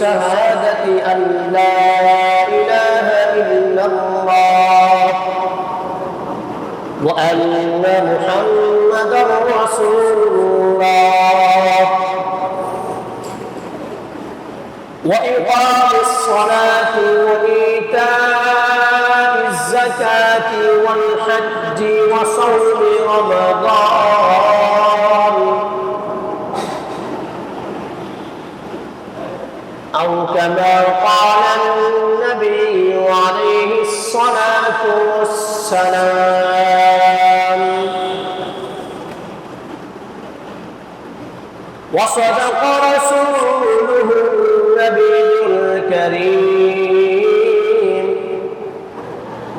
شهادة أن لا إله إلا الله وأن محمدا رسول الله. وإقام الصلاة وإيتاء الزكاة والحج وصوم رمضان. أو كما قال النبي عليه الصلاة والسلام. وصدق رسوله النبي الكريم.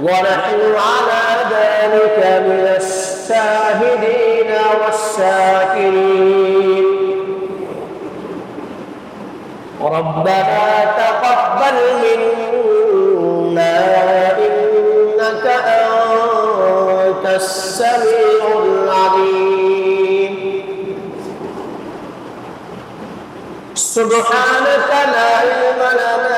ونحن على ذلك من الشاهدين والشاكرين ربنا تقبل منا إنك أنت السميع العليم سبحانك لا علم لنا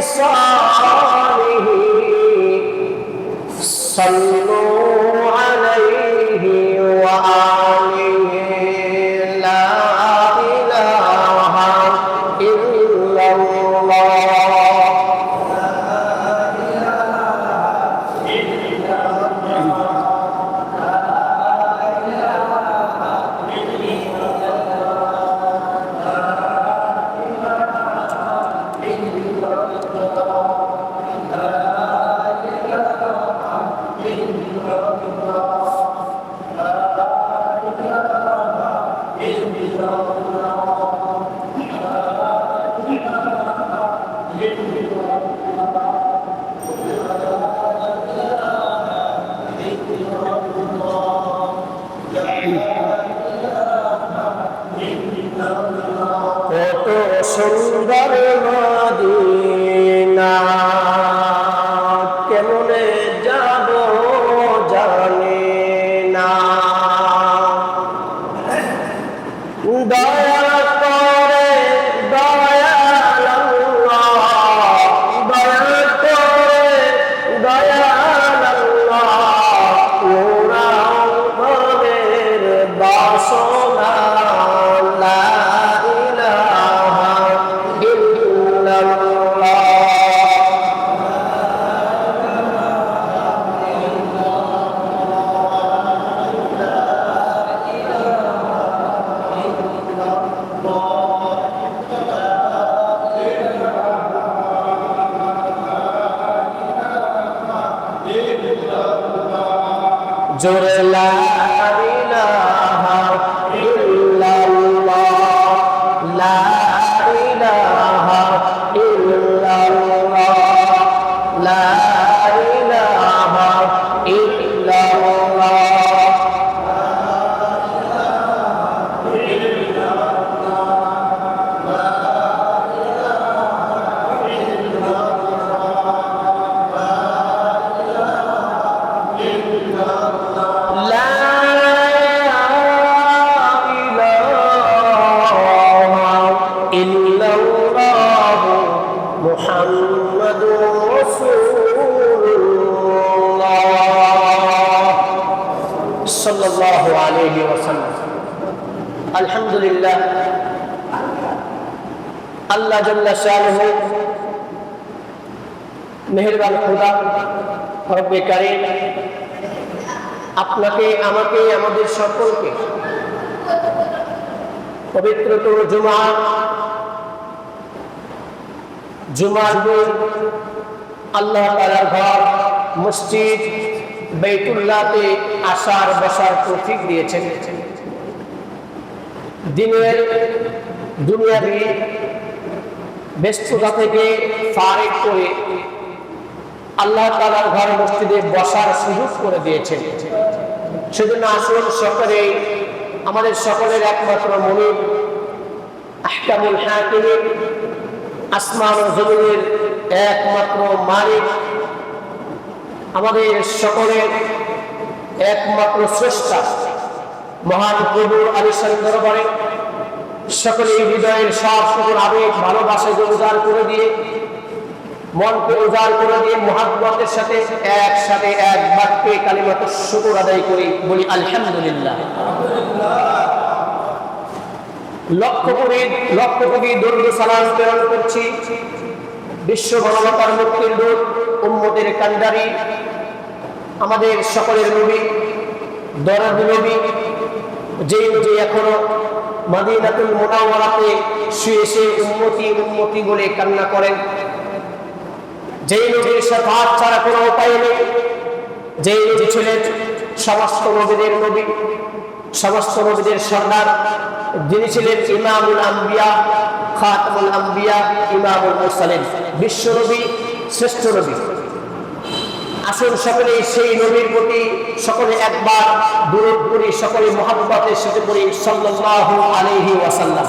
خصاله صلوا عليه وآله কত জোরে সাল্লাল্লাহু আলাইহি ওয়াসাল্লাম আলহামদুলিল্লাহ আল্লাহ জাল্লা মেহেরবান খোদা আপনাকে, আমাকে, আমাদের সকলকে পবিত্রতর জুমা জুমার দিন আল্লাহ তালার ঘর, মসজিদ বেতুল্লাতে আসার, বসার তৌফিক দিয়েছেন। দিনের দুনিয়াবি ব্যস্ততা থেকে ফারেক করে আল্লাহ তালার ঘর, মসজিদে বসার সুযোগ করে দিয়েছেন। সেজন্য আসল সকলে, আমাদের সকলের একমাত্র মনে আহকামুল হাকিমের আসমান জমিনের একমাত্র মালিক আমাদের সকলের একমাত্র স্রষ্টা, মহান প্রভুর আলিশান দরবারে সকলে হৃদয়ের সব সকল আবেগ ভালোবাসাকে উজাড় করে দিয়ে, মনকে উজাড় করে দিয়ে মহাব্বতের সাথে একসাথে এক বাক্যে কালিমাত শুকুর আদায় করি, বলি আলহামদুলিল্লাহ। লক্ষ কোটি লক্ষ কোটি দরুদ সালাম প্রেরণ করছি। বিশ্ব মানবতার মুক্তির দূত, উম্মতের কান্ডারি আমাদের সকলের নবী দরদ নবী যে যে এখনও মাদিনাতুল মোনাওয়ারাতে শুয়ে সে উন্মতি উন্মতি বলে কান্না করেন। যেই নবীর সাফাত ছাড়া কোনো উপায় নেই। যেই নবী ছিলেন সমস্ত নবীদের নবী। সমস্ত নবীদের সর্দার। যিনি ছিলেন ইমামুল আম্বিয়া, খাতামুল আম্বিয়া, ইমামুল মুরসালিন। বিশ্ব নবী, শ্রেষ্ঠ নবী। আসুন সকলে সেই নবীর প্রতি সকলে একবার দূরত করি, সকলে মহাব্বাতের সাথে করি, সাল্লাল্লাহু আলাইহি ওয়াসাল্লাম।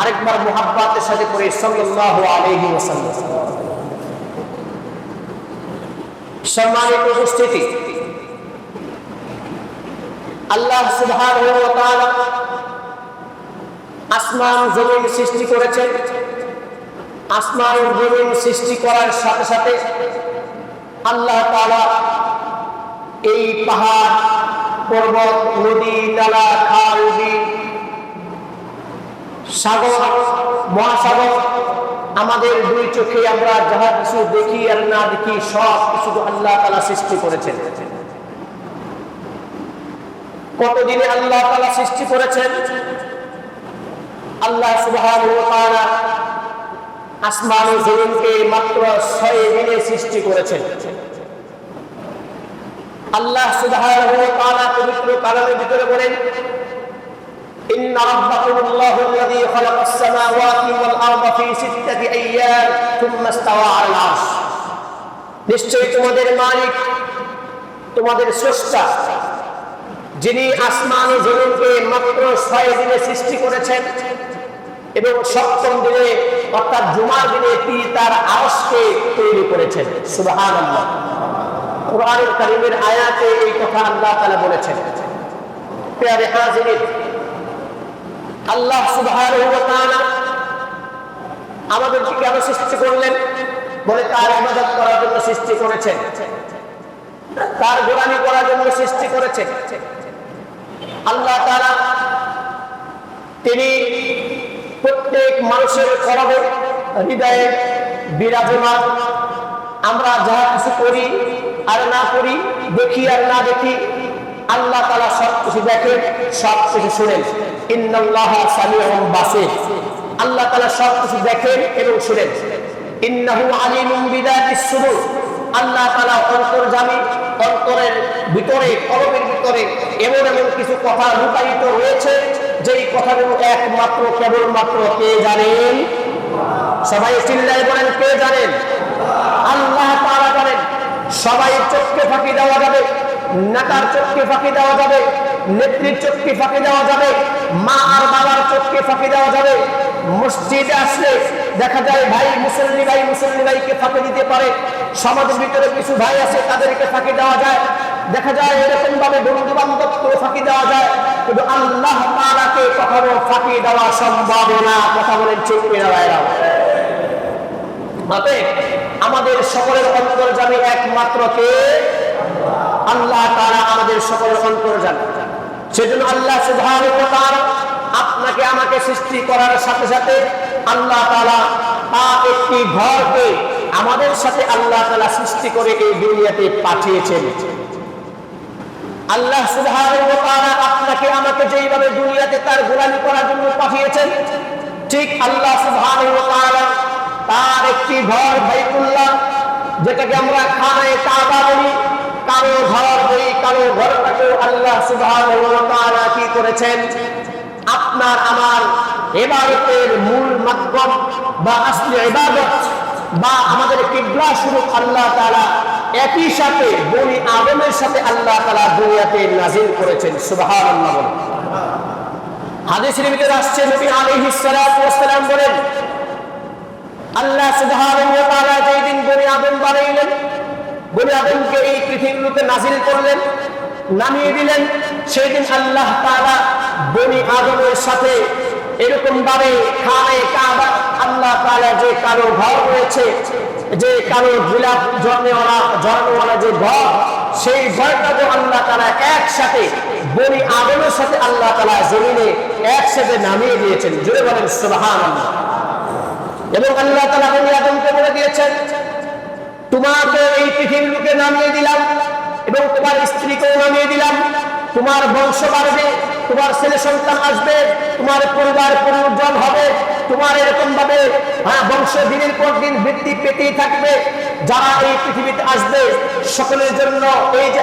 আরেকবার মহাব্বাতের সাথে করি, সাল্লাল্লাহু আলাইহি ওয়াসাল্লাম। সম্মানিত উপস্থিতি আল্লাহ তাআলা আসমান জমিন সৃষ্টি করেছেন। আসমান জমিন সৃষ্টি করার সাথে সাথে আল্লাহ তাআলা এই পাহাড়, পর্বত, নদী, নালা, খাল সাগর, মহাসাগর আমাদের দুই চোখে আমরা যাহা কিছু দেখি আর না দেখি সব কিছু আল্লাহ তালা সৃষ্টি করেছেন। কতদিনে আল্লাহ তালা সৃষ্টি করেছেন আল্লাহ সুবাহ আসমান ও জমিনকে মাত্র ছয় দিনে সৃষ্টি করেছেন আল্লাহ সুবাহ পবিত্র কালামের ভিতরে বলেন إن ربكم الله الذي خلق السماوات والأرض في ستة أيام ثم استوى على العرش নিশ্চয়ই তোমাদের মালিক তোমাদের স্রষ্টা যিনি আসমান ও জমিনকে মাত্র ছয় দিনে সৃষ্টি করেছেন এবং সপ্তম দিনে, অর্থাৎ জুমার দিনে তিনি তার আওসকে তৈরি করেছেন। সুবাহান আল্লাহ কারিমের আয়াতে এই কথা আল্লাহ তাআলা বলেছেন। পেয়ারে হাজিরিন, আল্লাহ তাআলা আমাদেরকে কেন সৃষ্টি করলেন, বলে তার ইবাদত করার জন্য সৃষ্টি করেছেন। তার গোলামি করার জন্য সৃষ্টি করেছেন। আল্লাহ তাআলা তিনি প্রত্যেক মানুষের করবে হৃদয়ে বিরাজমান। আমরা যাহা কিছু করি আর না করি, দেখি আর না দেখি, আল্লাহ তালা সব কিছু দেখেন সব কিছু শুনেন ইন্নাল্লাহ সামিউন বাসির। আল্লাহ তালা সব কিছু দেখেন এবং শুনেন ইন্নাহু আলিমুম বিদাতিস সুদূর। আল্লাহ তালা অন্তর্জামী অন্তরের ভিতরে, কলমের ভিতরে এমন এমন কিছু কথা লুকায়িত রয়েছে, যেই কথাগুলো একমাত্র, কেবলমাত্র কে জানেন? সবাই চিল্লায় বলেন, কে জানেন? আল্লাহ তারা জানেন। সবাই চোখকে ফাঁকি দেওয়া যাবে, নেতার চোখকে ফাঁকি দেওয়া যাবে, নেত্রীর চোখকে ফাঁকি দেওয়া যাবে, মা আর বাবার চোখকে ফাঁকি দেওয়া যাবে। মসজিদে আসলে দেখা যায় ভাই মুসল্লি ভাই মুসল্লি ভাইকে ফাঁকি দিতে পারে। সমাজের ভিতরে কিছু ভাই আছে, তাদেরকে ফাঁকি দেওয়া যায়। দেখা যায় এরকম ভাবে বন্ধু বান্ধবকে ফাঁকি দেওয়া যায়। কিন্তু আল্লাহ তাআলাকে কখনো ফাঁকি দেওয়া সম্ভব না। কথা বলেন ঠিক কিনা ভাইরা? আমাদের সকলের অন্তর্জামী একমাত্র কে? আল্লাহ তারা আমাদের সকলের অন্তর জানে। সেজন্য আল্লাহ তাআলা আপনাকে আমাকে সৃষ্টি করার সাথে সাথে আল্লাহ তাআলা তার একটি ঘরকে আমাদের সাথে আল্লাহ তালা সৃষ্টি করে এই দুনিয়াতে পাঠিয়েছেন। আল্লাহ আপনাকে আমাকে যেইভাবে দুনিয়াতে তার গোলামি করার জন্য পাঠিয়েছেন, ঠিক আল্লাহ তার একটি ঘর বাইতুল্লাহ, যেটাকে আমরা খানায় কাবা বলি। কারও ঘর বলি কারও ঘরটাকে আল্লাহ তাআলা কি করেছেন? আপনার আমার ইবাদতের মূল মাধ্যম বা আসলে ইবাদত বা আমাদের কিবলা স্বরূপ আল্লাহ তাআলা একই সাথে বনি আদমের সাথে আল্লাহ তালা দুনিয়াতে নাজিল করেছেন, সুবহানাল্লাহ বলেন। হাদিসের ভিতরে আসছে, নবী বলেন, আল্লাহ সুবহানাহু ওয়া যেই দিন বনি আদম বানাইলেন, বনি আদমকে এই পৃথিবীতে নাজিল করলেন, নামিয়ে দিলেন সেই দিন আল্লাহ তাআলা বনি আদমের সাথে এরকম ভাবে খানে কাবা, আল্লাহ তাআলা যে কারও ঘর রয়েছে, যে কারও বিলাপ জন্মেওয়ালা, জন্মওয়ালা যে ঘর, সেই ঘরটাকে আল্লাহ তাআলা একসাথে বনি আদমের সাথে আল্লাহ তাআলা জমিনে একসাথে নামিয়ে দিয়েছেন। জুড়ে বলেন, সুবহানাল্লাহ। এবং আল্লাহ তালা বনি আদমকে বলে দিয়েছেন, তোমাকে এই পৃথিবীর লোকে নামিয়ে দিলাম এবং তোমার স্ত্রীকেও নামিয়ে দিলাম। তোমার বংশ বাড়বে তোমার ছেলে সন্তান আসবে, তোমার পরিবার পুনর্জল হবে, তোমার এরকম ভাবে হ্যাঁ বংশ দিনের পর দিন বৃদ্ধি পেতেই থাকবে। যারা এই পৃথিবীতে আসবে, সকলের জন্য এই যে